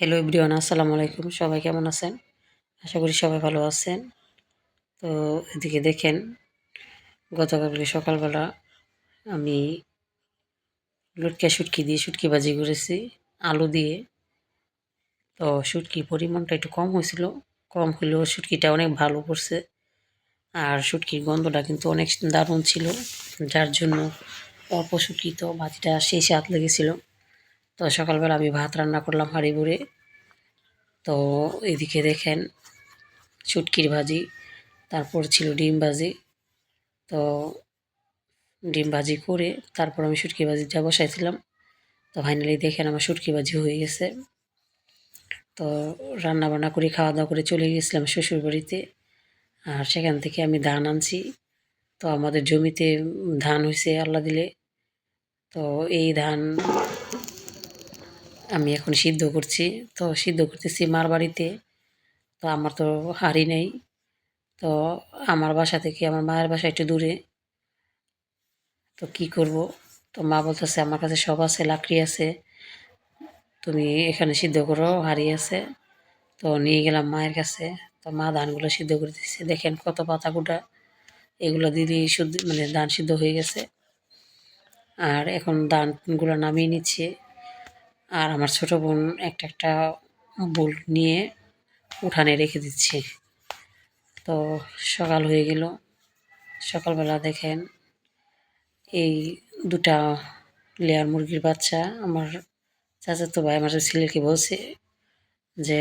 Hello everyone আসসালামু আলাইকুম। সবাই কেমন আছেন? আশা করি সবাই ভালো আছেন। তো এদিকে দেখেন, গতকালকে সকালবেলা আমি লটকা শুটকি দিয়ে শুটকি ভাজি করেছি, আলু দিয়ে। তো শুটকির পরিমাণটা একটু কম হয়েছিল। কম হলেও শুটকিটা অনেক ভালো করছে। আর শুটকির গন্ধটা কিন্তু অনেক দারুণ ছিল। যার জন্য অল্প শুটকি তো ভাজিটা সেই স্বাদ লেগেছিল। তো সকালবেলা আমি ভাত রান্না করলাম হাঁড়ি ভরে তো এদিকে দেখেন শুটকির ভাজি, তারপর ছিল ডিম ভাজি। তো ডিম ভাজি করে তারপর আমি শুটকি ভাজিটা বসাইছিলাম। তো ফাইনালি দেখেন আমার শুটকি ভাজি হয়ে গেছে। তো রান্না বান্না করে খাওয়া দাওয়া করে চলে গেছিলাম শ্বশুর বাড়িতে আর সেখান থেকে আমি ধান আনছি। তো আমাদের জমিতে ধান হয়েছে আল্লাহ দিলে। তো এই ধান আমি এখন সিদ্ধ করছি। তো সিদ্ধ করতেছি মার বাড়িতে। তো আমার তো হাড়ি নেই। তো আমার বাসা থেকে আমার মায়ের বাসা একটু দূরে। তো কি করব? তো মা বলতেছে, আমার কাছে সব আছে, লাকড়ি আছে। তুমি এখানে সিদ্ধ করো, হাড়ি আছে। তো নিয়ে গেলাম মায়ের কাছে। তো মা ধানগুলো সিদ্ধ করে দিচ্ছে দেখেন কত পাতা গোটা এগুলো দিদি শুদ্ধ মানে ধান সিদ্ধ হয়ে গেছে। আর এখন ধানগুলো নামিয়ে নিচ্ছে। আর আমার ছোট বোন একটা একটা বুল নিয়ে উঠানে রেখে দিচ্ছে। তো সকাল হয়ে গেল। সকালবেলা দেখেন এই দুটা লেয়ার মুরগির বাচ্চা। আমার চাচাতো ভাই আমার ছেলেকে বলছে যে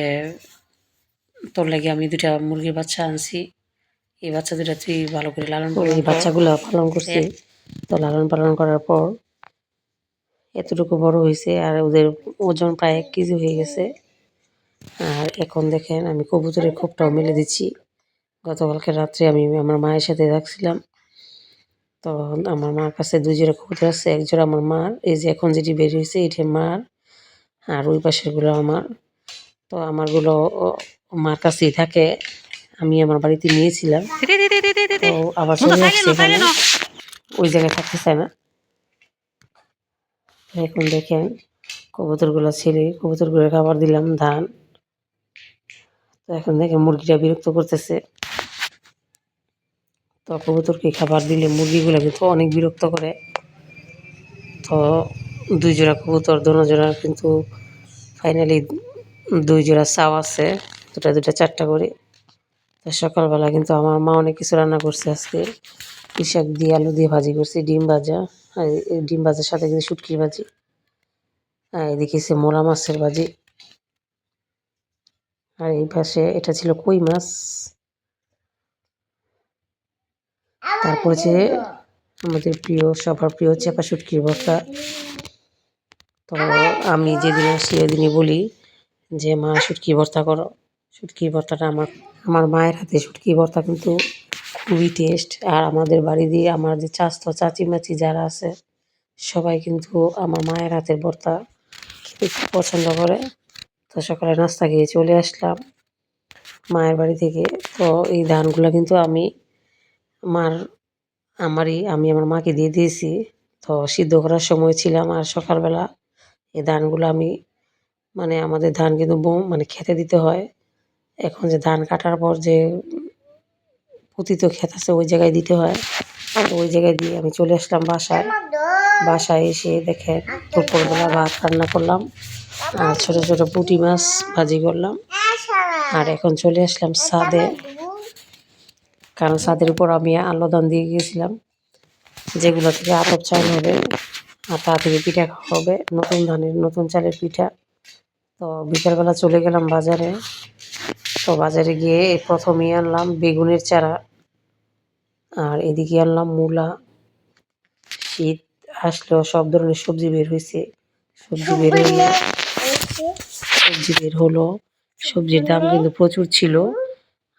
তোর লাগে আমি দুটা মুরগির বাচ্চা আনছি। এই বাচ্চা দুটা তুই ভালো করে লালন পালন এই বাচ্চাগুলো পালন করছি। তো লালন পালন করার পর এতটুকু বড় হয়েছে আর ওদের ওজন প্রায় এক কেজি হয়ে গেছে। আর এখন দেখেন আমি কবুতরের খোপটাও মেলে দিচ্ছি। গতকালকে রাত্রে আমি আমার মায়ের সাথে রাখছিলাম তো আমার মার কাছে দুই জোড়া কবুতর আছে এক জোড়া আমার মার এই যে এখন যেটি বের হয়েছে এটি মার আর ওই পাশেরগুলো আমার। তো আমারগুলো মার কাছেই থাকে আমি আমার বাড়িতে নিয়েছিলাম। তো আবার চলে আসছে ওই জায়গায় থাকতে চায় না। এখন দেখেন কবুতরগুলো ছেড়ে কবুতরগুলো খাবার দিলাম, ধান। তো এখন দেখেন মুরগিটা বিরক্ত করতেছে। তো কবুতরকে খাবার দিলে মুরগিগুলো কিন্তু অনেক বিরক্ত করে। তো দুই জোড়া কবুতর, দোনো জোড়া কিন্তু ফাইনালি দুই জোড়া চাও আছে, দুটা দুটা, চারটা করে। তো সকালবেলা কিন্তু আমার মা অনেক কিছু রান্না করছে আজকে। কৃষক দিয়ে আলু দিয়ে ভাজি করছি, ডিম ভাজা। আর ডিম ভাজার সাথে কিন্তু শুটকির ভাজি। আর এদিকে সে মোলা মাছের ভাজি। আর এই পাশে এটা ছিল কই মাছ? তারপর যে আমাদের প্রিয়, সবার প্রিয় চেপা শুটকির ভর্তা। তো আমি যেদিন আসি ওদিনই বলি যে, মা শুটকি ভর্তা করো। শুটকি ভর্তাটা আমার আমার মায়ের হাতে শুটকি ভর্তা কিন্তু খুবই টেস্ট আর আমাদের বাড়ি দিয়ে আমার যে চাস্ত চাচি মাচি যারা আছে, সবাই কিন্তু আমার মায়ের হাতের ভর্তা খেতে খুব পছন্দ করে। তো সকালে নাস্তা খেয়ে চলে আসলাম মায়ের বাড়ি থেকে। তো এই ধানগুলো কিন্তু আমি আমার, আমারই, আমি আমার মাকে দিয়ে দিয়েছি। তো সিদ্ধ করার সময় ছিলাম আর সকালবেলা এই ধানগুলো আমি মানে আমাদের ধান কিন্তু মানে খেতে দিতে হয়। এখন যে ধান কাটার পর যে পতিত ক্ষেত আছে, ওই জায়গায় দিতে হয়। ওই জায়গায় দিয়ে আমি চলে আসলাম বাসায়। বাসায় এসে দেখে দুপুরবেলা ভাত রান্না করলাম, আর ছোটো ছোটো পুঁটি মাছ ভাজি করলাম। আর এখন চলে আসলাম ছাদে কারণ ছাদের উপর আমি আলোদান দিয়ে গিয়েছিলাম, যেগুলো থেকে আতপ চাল হবে, আর তা থেকে পিঠা খাওয়া হবে, নতুন ধানের, নতুন চালের পিঠা। তো বিকালবেলা চলে গেলাম বাজারে। তো বাজারে গিয়ে প্রথমেই আনলাম বেগুনের চারা। আর এদিকে আনলাম মূলা শীত আসলেও সব ধরনের সবজি বের হয়েছে সবজি বের হলো সবজি বের হলো সবজির দাম কিন্তু প্রচুর ছিল।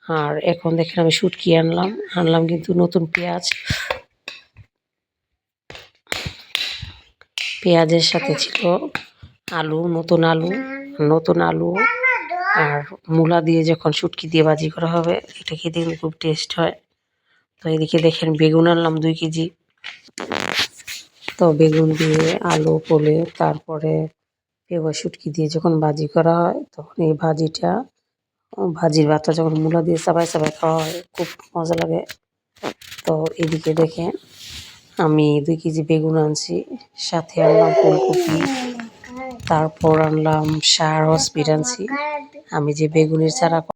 আর এখন দেখেন আমি শুটকি আনলাম আনলাম কিন্তু নতুন পেঁয়াজ। পেঁয়াজের সাথে ছিল আলু নতুন আলু নতুন আলু। আর মূলা দিয়ে যখন শুটকি দিয়ে ভাজি করা হবে এটা খেতে কিন্তু খুব টেস্ট হয়। তো এদিকে দেখেন বেগুন আনলাম দুই কেজি। তো বেগুন দিয়ে আলু, পোলে, তারপরে পেঁয়াজ, শুটকি দিয়ে যখন ভাজি করা হয়, তখন এই ভাজিটা, ভাজির ভাতটা যখন মূলা দিয়ে চাবাই চাবাই খাওয়া হয়, খুব মজা লাগে। তো এদিকে দেখে আমি দুই কেজি বেগুন আনছি, সাথে আনলাম ফুলকপি, তারপর আনলাম সার, হসপিট আনছি। আমি যে বেগুনের চারা